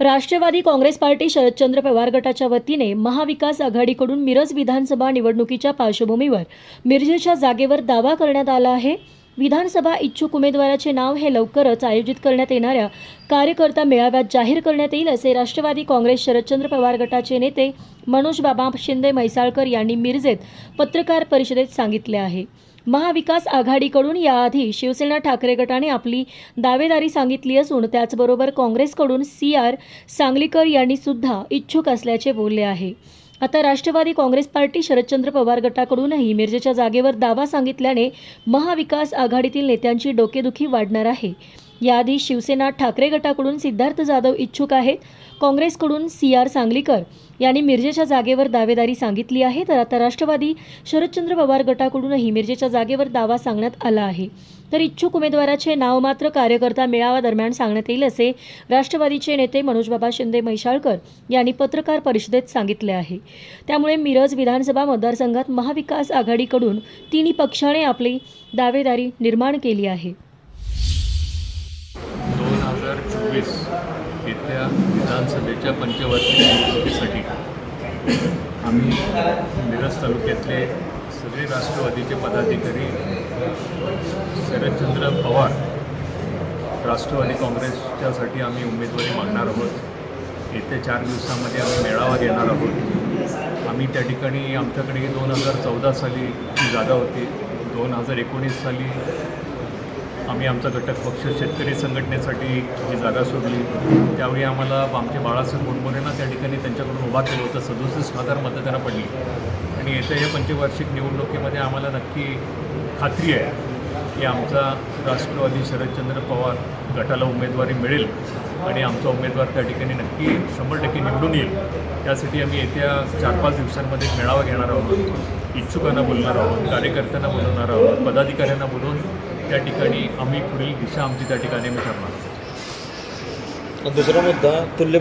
Rashtrawadi Congress party Sharadchandra Pawar गटाच्या वतीने महाविकास आघाडीकडून मिरज विधानसभा निवडणुकीच्या पार्श्वभूमीवर मिरजेच्या जागेवर दावा करण्यात आला आहे. विधानसभा इच्छुक उमेदवाराचे नाव हे लवकरच आयोजित करण्यात येणाऱ्या कार्यकर्ता मेळाव्यात जाहीर करण्यात येईल असे राष्ट्रवादी काँग्रेस शरदचंद्र पवार गटाचे नेते मनोज बाबा शिंदे म्हैसाळकर यांनी मिरजेत पत्रकार परिषदेत सांगितले आहे. महाविकास आघाडीकडून याआधी शिवसेना ठाकरे गटाने आपली दावेदारी सांगितली असून त्याचबरोबर काँग्रेसकडून सी आर सांगलीकर यांनी सुद्धा इच्छुक असल्याचे बोलले आहे. आता राष्ट्रवादी काँग्रेस पार्टी शरदचंद्र पवार गटाकडूनही मिरजेच्या जागेवर दावा सांगितल्याने महाविकास आघाडीतील नेत्यांची डोकेदुखी वाढणार आहे. याआधी शिवसेना ठाकरे गटाकडून सिद्धार्थ जाधव इच्छुक आहेत. काँग्रेसकडून सी आर सांगलीकर यांनी मिरजेच्या जागेवर दावेदारी सांगितली आहे. तर आता राष्ट्रवादी शरदचंद्र पवार गटाकडूनही मिरजेच्या जागेवर दावा सांगण्यात आला आहे. तर इच्छुक उमेदवाराचे नाव मात्र कार्यकर्ता मेळावा दरम्यान सांगण्यात येईल असे राष्ट्रवादीचे नेते मनोजबाबा शिंदे मैशाळकर यांनी पत्रकार परिषदेत सांगितले आहे. त्यामुळे मिरज विधानसभा मतदारसंघात महाविकास आघाडीकडून तिन्ही पक्षाने आपली दावेदारी निर्माण केली आहे. हजार येत्या विधानसभेच्या पंचवार्षिक निवडणुकीसाठी. आम्ही मिरज तालुक्यातले सगळे राष्ट्रवादीचे पदाधिकारी शरदचंद्र पवार राष्ट्रवादी काँग्रेसच्यासाठी आम्ही उमेदवारी मागणार आहोत. येत्या चार दिवसामध्ये आम्ही मेळावा घेणार आहोत. आम्ही त्या ठिकाणी आमच्याकडे दोन हजार चौदा साली जागा होती. दोन हजार एकोणीस साली आम्ही आमचा घटक पक्ष शेतकरी संघटनेसाठी ही जागा सोडली त्यावेळी आम्हाला आमचे बाळासाहेब मुंडमोरेंना त्या ठिकाणी त्यांच्याकडून उभा केलं होतं. सदुसष्ट हजार मतं पडली. आणि येत्या या पंचवार्षिक निवडणुकीमध्ये आम्हाला नक्की खात्री आहे की आमचा राष्ट्रवादी शरदचंद्र पवार गटाला उमेदवारी मिळेल आणि आमचा उमेदवार त्या ठिकाणी नक्की शंभर टक्के निवडून येईल. त्यासाठी आम्ही येत्या चार पाच दिवसांमध्ये मेळावा घेणार आहोत. इच्छुकांना बोलणार आहोत कार्यकर्त्यांना बोलवणार आहोत पदाधिकाऱ्यांना बोलवून त्या ठिकाणी आम्ही पुढील दिशा आमची त्या ठिकाणी आम्ही ठरणार. दुसरा मुद्दा तुल्य